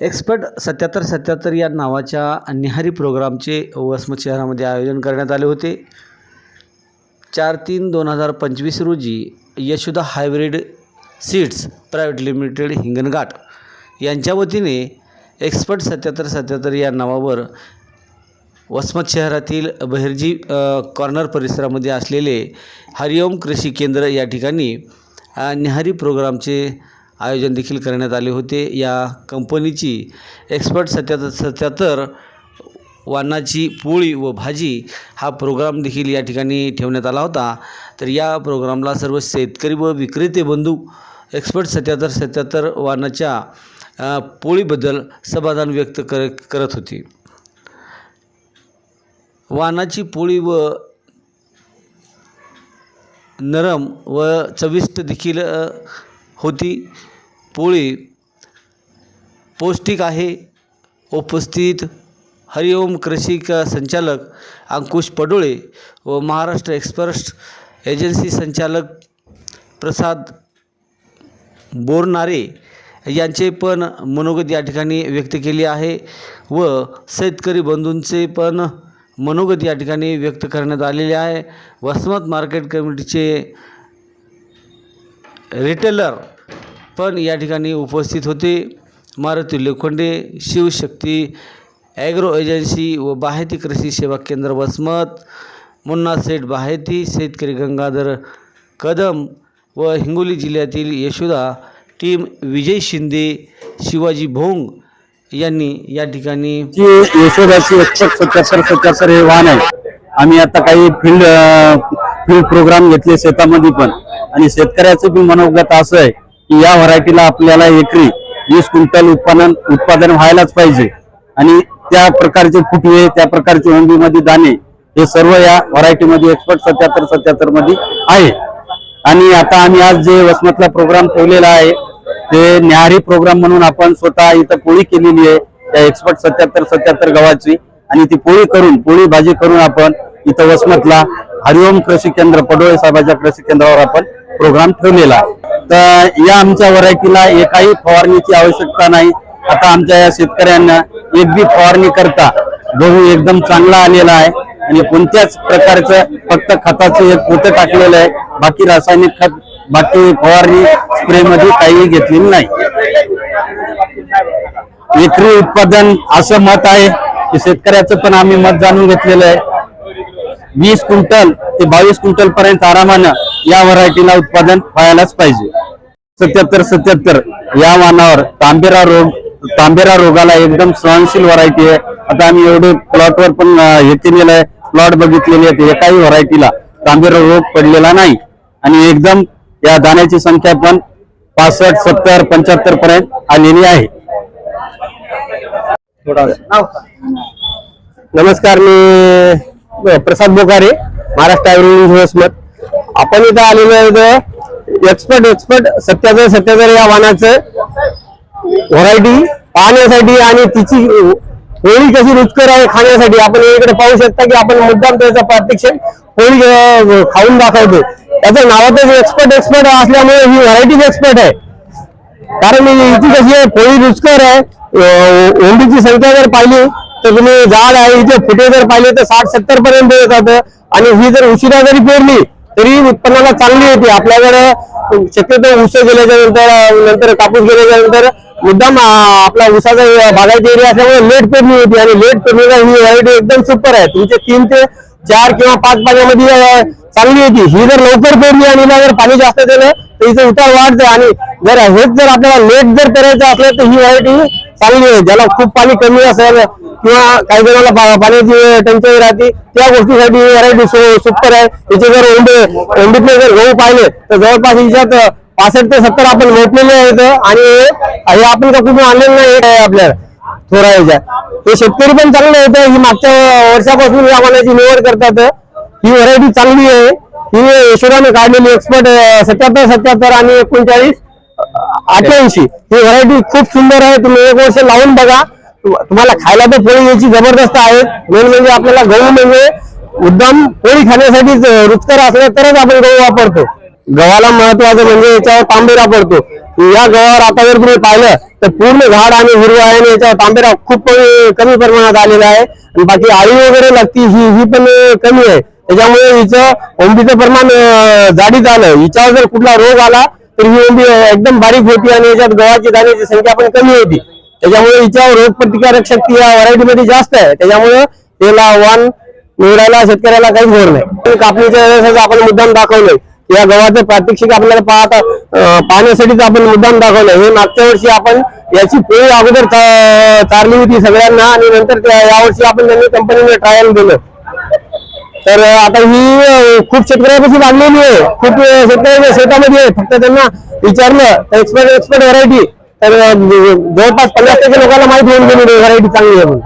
Expert सत्याहत्तर सत्याहत्तर या नावाच्या निहारी प्रोग्रामचे वसमत शहरामध्ये आयोजन करण्यात आले होते. चार तीन दोन हजार पंचवीस रोजी Yashoda hybrid seeds private limited Hinganghat यांच्या वतीने एक्सपर्ट सत्याहत्तर सत्याहत्तर या नावावर वसमत शहरातील बहिर्जी कॉर्नर परिसरामध्ये असलेले हरिओम कृषी केंद्र या ठिकाणी निहारी न्याहारी प्रोग्रामचे आयोजन देखील करण्यात आले होते. या कंपनीची एक्सपर्ट सत्याहत्तर सत्याहत्तर वाणाची पोळी व भाजी हा प्रोग्राम देखील या ठिकाणी ठेवण्यात आला होता. तर या प्रोग्रामला सर्व शेतकरी व विक्रेते बंधू एक्सपर्ट सत्याहत्तर सत्याहत्तर वानाच्या पोळीबद्दल समाधान व्यक्त कर करत होती. वानाची पोळी व नरम व चविष्ट देखील होती. पोळी पौष्टिक आहे. उपस्थित हरिओम कृषिका संचालक अंकुश पडोळे व महाराष्ट्र एक्सप्रेस एजन्सी संचालक प्रसाद बोरनारे यांचे पण मनोगत या ठिकाणी व्यक्त केले आहे व शेतकरी बंधूंचे पण मनोगत या ठिकाणी व्यक्त करण्यात आलेले आहे. वसमत मार्केट कमिटीचे रिटेलर पण या ठिकाणी उपस्थित होते मारुती लोखंडे शिवशक्ती ॲग्रो एजन्सी व बाहेती कृषी सेवा केंद्र वसमत मुन्ना सेठ बाहेती शेतकरी गंगाधर कदम व हिंगोली जिल्ह्यातील यशोदा टीम विजय शिंदे शिवाजी भोंग यांनी या ठिकाणी यशोदाची एक्सपर्ट सत्याहत्तर सत्याहत्तर हे वाहन आहे. आम्ही आता काही फील्ड फील्ड प्रोग्राम घेतले शेतामध्ये पण. आणि शेतकऱ्याचं बी मनोगत असं आहे की या व्हरायटीला आपल्याला एकरी वीस क्विंटल उत्पादन उत्पादन व्हायलाच पाहिजे. आणि त्या प्रकारचे फुटवे त्या प्रकारचे ओंबीमध्ये दाणे हे सर्व या व्हरायटीमध्ये एक्सपर्ट सत्याहत्तर सत्याहत्तरमध्ये आहे. आणि आता आम्ही आज जे वसमतला प्रोग्राम ठेवलेला आहे ते न्याहारी प्रोग्राम म्हणून आपण स्वतः इथं पोळी केलेली आहे त्या एक्सपर्ट सत्याहत्तर सत्याहत्तर गव्हाची. आणि ती पोळी करून पोळी भाजी करून आपण इथं वसमतला हरिओम कृषी केंद्र पडोळे साहेबाच्या कृषी केंद्रावर आपण प्रोग्राम ठेवलेला आहे. तर या आमच्या व्हरायटीला एकाही फवारणीची आवश्यकता नाही. आता आमच्या या शेतकऱ्यांना एक बी फवारणी करता गहू एकदम चांगला आलेला आहे आणि कोणत्याच प्रकारचं फक्त खताचं एक पोतं टाकलेलं आहे. बाकी रासायनिक खत बाकी फवारणी स्प्रे मध्ये काही घेतलेली नाही. एकरी उत्पादन असं मत आहे की शेतकऱ्याचं पण आम्ही मत जाणून घेतलेलं आहे. वीस क्विंटल ते बावीस क्विंटल पर्यंत आरामानं या व्हरायटीला उत्पादन व्हायलाच पाहिजे. सत्याहत्तर सत्याहत्तर या वाहनावर तांबेरा रोग तांबेरा रोगाला एकदम सहनशील व्हरायटी आहे. आता आम्ही एवढे प्लॉटवर पण हे केलेलं आहे. प्लॉट बघितलेले आहेत एकाही व्हरायटीला तांबेरा रोग पडलेला नाही. आणि एकदम या दाण्याची संख्या पण पासष्ट सत्तर पंच्याहत्तर पर्यंत आलेली आहे. नमस्कार मी प्रसाद बोकारे महाराष्ट्र ॲग्रो वसमत आपण इथं आलेलो आहे एक्सपर्ट एक्सपर्ट सत्याहत्तर सत्याहत्तर या वाहनाचं व्हरायटी पाहण्यासाठी आणि तिची होळी कशी रुचकर आहे खाण्यासाठी आपण इकडे पाहू शकता की आपण मुद्दाम त्याचा प्रत्यक्ष होळी खाऊन दाखवतो. त्याचं नावातच एक्सपर्ट एक्सपर्ट असल्यामुळे ही व्हरायटीच एक्सपर्ट आहे. कारण हिची कशी आहे पोळी रुचकर आहे. ओंडीची संख्या जर पाहिली तर तुम्ही झाड आहे इथे फुटे जर पाहिले तर साठ सत्तर पर्यंत येतात आणि ही जर उशिरा जरी पेरली तरी उत्पन्नाला चांगली होती. आपल्याकडे शक्यतो ऊस गेल्याच्यानंतर नंतर कापूस गेल्याच्यानंतर मुद्दाम आपला ऊसाचा बागायती एरिया असल्यामुळे लेट पेरणी होती आणि लेट पेरणीला ही व्हरायटी एकदम सुपर आहे. तुमचे तीन ते चार किंवा पाच पाण्यामध्ये चांगली होती. ही जर लवकर पेरली आणि जर पाणी जास्त दिलं तर हिचं उतार वाढतं. आणि जर हेच जर आपल्याला लेट जर करायचं असलं तर ही व्हरायटी चांगली आहे. ज्याला खूप पाणी कमी असेल किंवा काही जणांना पाण्याची टंचाई राहते त्या गोष्टीसाठी व्हरायटी सुपर आहे. याचे जर ओंडे ओंडीतले जर गहू पाहिले तर जवळपास हिच्यात पासष्ट ते सत्तर आपण मोठलेले आहेत आणि हे आपण का कुठून आणलेलं नाही हे आहे आपल्याला थोडा याच्या हे शेतकरी पण चांगले आहेत ही मागच्या वर्षापासून या मालाची निवड करतात. ही व्हरायटी चांगली आहे. ही यशोदाने काढलेली एक्सपर्ट सत्याहत्तर सत्याहत्तर आणि एकोणचाळीस अठ्ठ्याऐंशी. ही व्हरायटी खूप सुंदर आहे तुम्ही एक वर्ष लावून बघा. तुम्हाला खायला तर पोळी याची जबरदस्त आहे. मेन म्हणजे आपल्याला गहू म्हणजे उद्दाम पोळी खाण्यासाठी रुचकर असलं तरच आपण गहू वापरतो. गव्हाला महत्वाचं म्हणजे याच्यावर तांबेरा पडतो. या गव्हावर आता जर तुम्ही पाहिलं तर पूर्ण झाड आणि हिरवा आहे आणि याच्यावर तांबेरा खूप कमी प्रमाणात आलेला आहे. आणि बाकी आळी वगैरे लागती ही ही पण कमी आहे. त्याच्यामुळे हिचं ओंबीचं प्रमाण जाडीत आलं. हिच्यावर जर कुठला रोग आला तर ही ओंबी एकदम बारीक होती आणि याच्यात गव्हाची दाण्याची संख्या पण कमी होती. त्याच्यामुळे हिच्यावर रोग प्रतिकारक शक्ती या व्हरायटी मध्ये जास्त आहे. त्याच्यामुळे त्याला वाण निवडायला शेतकऱ्याला काहीच होणार नाही. कापणीच्या वेळेस आपण मुद्दाम दाखवलंय. या गव्हाचं प्रात्यक्षिक आपल्याला पाहता पाहण्यासाठीच आपण मुद्दाम दाखवलंय. हे मागच्या वर्षी आपण याची पोळी अगोदर चारली होती सगळ्यांना आणि नंतर यावर्षी आपण त्यांनी कंपनीने ट्रायल दिलं तर आता ही खूप शेतकऱ्यापासून लागलेली आहे. खूप शेतकऱ्यांच्या शेतकऱ्याच्या शेतामध्ये आहे. फक्त त्यांना विचारलं एक्सपर्ट एक्सपर्ट व्हरायटी तर जवळपास पन्नास टक्के लोकांना माहिती होऊन गेली व्हरायटी चांगली आहे म्हणून.